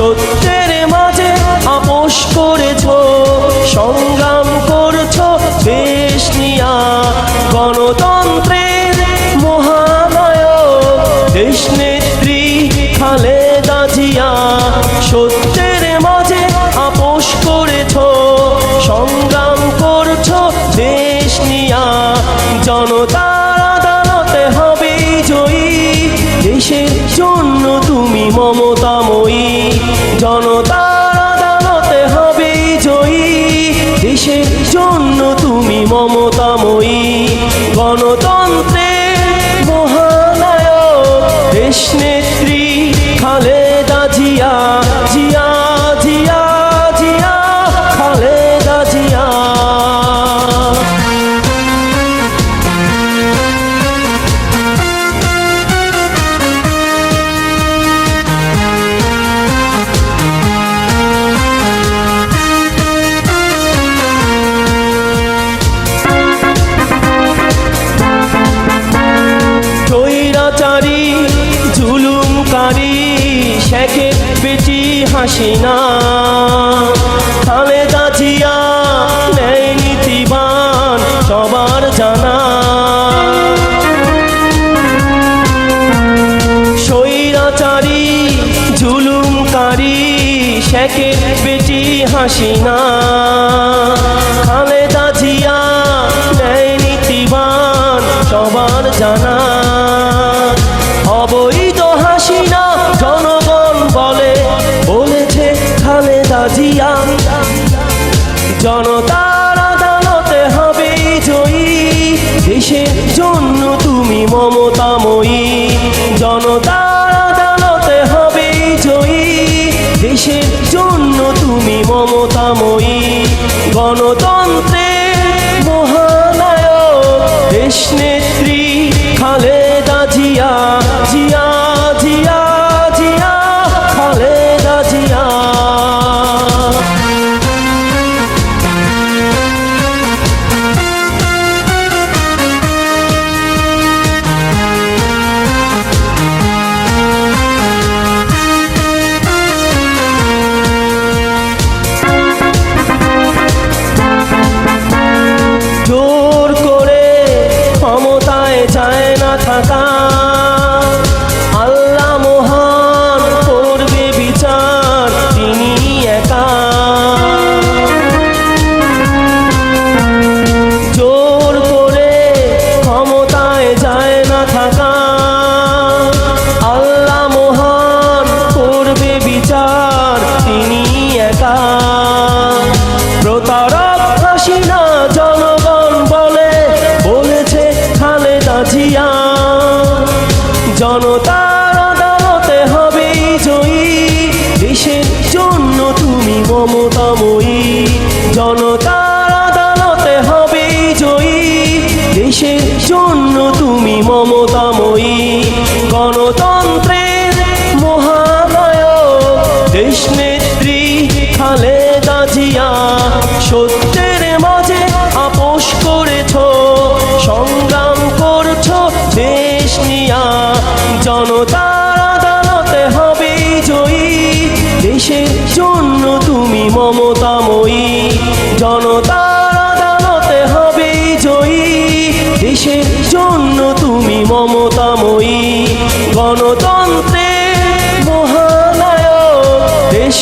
সত্যের মাঝে আপোষ করেছ, সংগ্রাম করছ, দেশ নিয়া গণতন্ত্রের মহানায়ক, দেশ নেত্রী খালে দাজিয়া সত্যের মাঝে আপোষ করেছ, সংগ্রাম করছ, দেশ নিয়া। জনতা আদালতে হবে জয়ী, দেশের জন্য তুমি মম জন্য তুমি মমতাময়ী। গণতন্ত্রের মহানায় দেশ হাসিনা। খালেদা জিয়া ন্যায় নীতিবান, সবার জানা। স্বৈরাচারী, জুলুমকারী শেখের বেটি হাসিনা। খালেদা জিয়া ন্যায় নীতিবান, সবার জানা। দেশের জন্য তুমি মমতাময়ী? জনতার আদালতে হবে জয়ী। দেশের জন্য তুমি মমতাময়ী। গণতন্ত্রের মহানায়ক দেশ নেত্রী খালেদা জিয়া। জনতার আদালতে হবে জয়ী। দেশের জন্য তুমি মমতাময়ী। জনতার আদালতে হবে জয়ী। দেশের জন্য তুমি মমতাময়ী। গণতন্ত্রের মহানায়ক দেশ মমতাময়ী জনতার আদালতে হবে জয়ী। দেশের জন্য তুমি মমতাময়ী। গণতন্ত্রের মহানায়ক দেশ